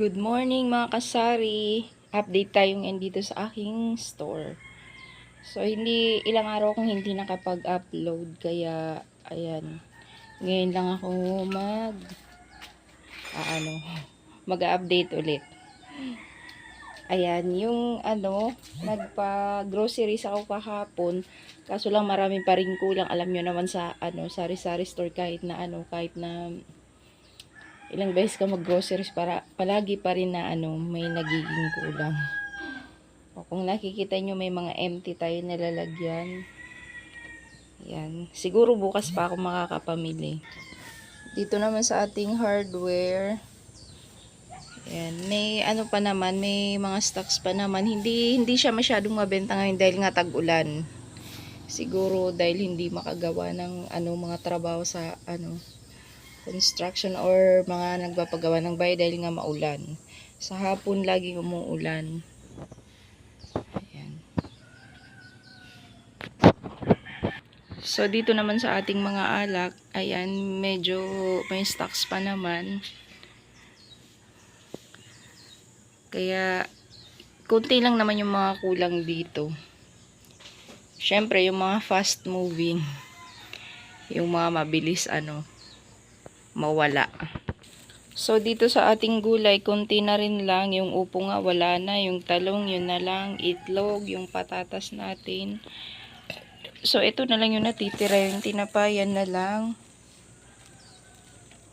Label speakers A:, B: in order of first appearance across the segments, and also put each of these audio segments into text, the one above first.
A: Good morning mga kasari. Update tayo ngayon dito sa aking store. So, hindi, ilang araw akong hindi nakapag-upload. Kaya, ayan. Ngayon lang ako mag, ah, ano, mag-update ulit. Ayan, yung ano, nagpa-groceries ako kahapon. Kaso lang marami pa rin kulang. Alam nyo naman sa, ano, sari-sari store kahit na, ano, kahit na ilang beses ka mag-groceries para palagi pa rin na ano, may nagiging kulang. O kung nakikita nyo may mga empty tayo nalalagyan. Yan. Siguro bukas pa ako makakapamili. Dito naman sa ating hardware. Yan. May ano pa naman, may mga stocks pa naman. Hindi hindi siya masyadong mabenta ngayon dahil nga tag-ulan. Siguro dahil hindi makagawa ng ano mga trabaho sa ano construction or mga nagpapagawa ng bahay dahil nga maulan. Sa hapon lagi umuulan. Ayan. So dito naman sa ating mga alak, ayan, medyo may stocks pa naman. Kaya konti lang naman yung mga kulang dito. Syempre, yung mga fast moving, yung mga mabilis ano, mawala. So, dito sa ating gulay, konti na rin lang. Yung upo nga, wala na. Yung talong, yun na lang. Itlog, yung patatas natin. So, ito na lang yung natitira. Yung tinapayan na lang.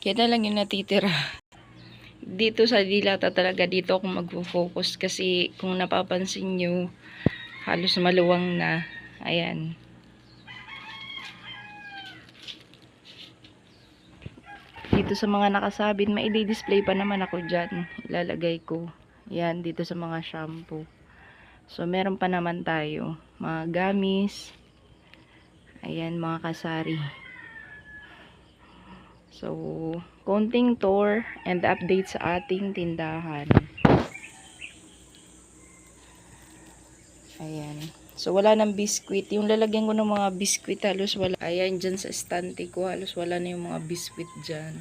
A: Yan na lang yung natitira. Dito sa dilata talaga, dito ako magfo-focus. Kasi, kung napapansin nyo, halos maluwang na. Ayan. Dito sa mga nakasabit, may i-display pa naman ako dyan. Ilalagay ko. Yan, dito sa mga shampoo. So, meron pa naman tayo. Mga gamis. Ayan, mga kasari. So, konting tour and update sa ating tindahan. Ayan. So, wala ng biskwit. Yung lalagyan ko ng mga biskwit, halos wala. Ayan, dyan sa estante ko, halos wala na yung mga biskwit dyan.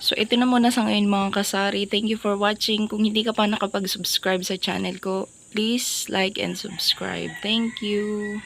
A: So, ito na muna sa ngayon mga kasari. Thank you for watching. Kung hindi ka pa nakapag-subscribe sa channel ko, please like and subscribe. Thank you.